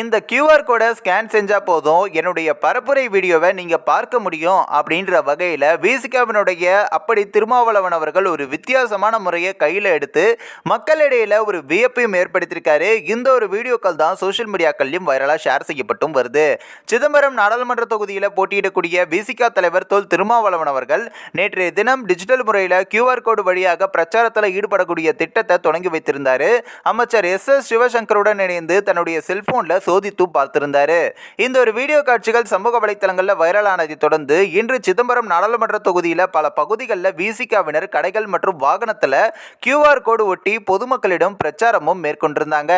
இந்த கியூஆர் கோடை ஸ்கேன் செஞ்சால் போதும். என்னுடைய பரப்புரை வீடியோவை நீங்கள் பார்க்க முடியும் அப்படின்ற வகையில் விசிகாவினுடைய அப்படி திருமாவளவன் அவர்கள் ஒரு வித்தியாசமான முறையை கையில் எடுத்து மக்களிடையில் ஒரு வியப்பையும் ஏற்படுத்தியிருக்காரு. இந்த ஒரு வீடியோக்கள் தான் சோஷியல் மீடியாக்கள்லையும் வைரலாக ஷேர் செய்யப்பட்டும் வருது. சிதம்பரம் நாடாளுமன்ற தொகுதியில் போட்டியிடக்கூடிய விசிகா தலைவர் தொல் திருமாவளவன் அவர்கள் நேற்றைய தினம் டிஜிட்டல் முறையில் கியூஆர் கோடு வழியாக பிரச்சாரத்தில் ஈடுபடக்கூடிய திட்டத்தை தொடங்கி வைத்திருந்தார். அமைச்சர் எஸ் எஸ் சிவசங்கருடன் இணைந்து தன்னுடைய செல்போனில் சோதித்தும் பார்த்திருந்தாரு. இந்த ஒரு வீடியோ காட்சிகள் சமூக வலைத்தளங்களில் வைரலானதை தொடர்ந்து இன்று சிதம்பரம் நாடாளுமன்ற தொகுதியில் பல பகுதிகளில் விசிகாவினர் கடைகள் மற்றும் வாகனத்தில் கியூஆர் கோடு ஒட்டி பொதுமக்களிடம் பிரச்சாரமும் மேற்கொண்டிருந்தாங்க.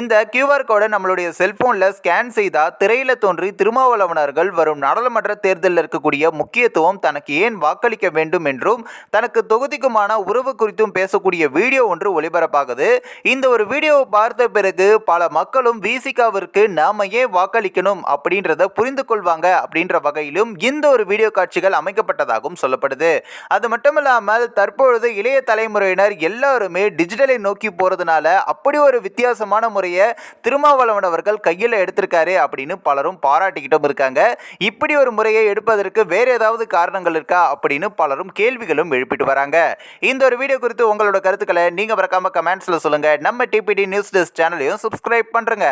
இந்த கியூஆர் கோடை நம்மளுடைய செல்போனில் ஸ்கேன் செய்தால் திரையில் தோன்றி திருமாவளவனர்கள் வரும் நாடாளுமன்ற தேர்தலில் இருக்கக்கூடிய முக்கியத்துவம் தனக்கு ஏன் வாக்களிக்க வேண்டும் என்றும் தனக்கு தொகுதிக்குமான உறவு குறித்தும் பேசக்கூடிய வீடியோ ஒன்று ஒளிபரப்பாகுது. இந்த ஒரு வீடியோவை பார்த்த பிறகு பல மக்களும் விசிகாவிற்கு நாம ஏன் வாக்களிக்கணும் அப்படின்றத புரிந்து கொள்வாங்க அப்படின்ற வகையிலும் இந்த ஒரு வீடியோ காட்சிகள் அமைக்கப்பட்டதாகவும் சொல்லப்படுது. அது மட்டும் இல்லாமல் தற்பொழுது இளைய தலைமுறையினர் எல்லாருமே டிஜிட்டலை நோக்கி போறதுனால அப்படி ஒரு வித்தியாசமான முறையை திருமாவளவன் அவர்கள் கையில் எடுத்திருக்காரு அப்படின்னு பலரும் பாராட்டிக்கிட்டும் இருக்காங்க. இப்படி ஒரு முறையை எடுப்பதற்கு வேற ஏதாவது காரணங்கள் இருக்கா அப்படின்னு பலரும் கேள்விகளும் எழுப்பிட்டு வராங்க. இந்த ஒரு வீடியோ குறித்து உங்களோட கருத்துக்களை நீங்க மறக்காம கமெண்ட்ஸ்ல சொல்லுங்க. நம்ம டிபிடி நியூஸ் டெஸ்க் சேனலையும் சப்ஸ்கிரைப் பண்றேங்க.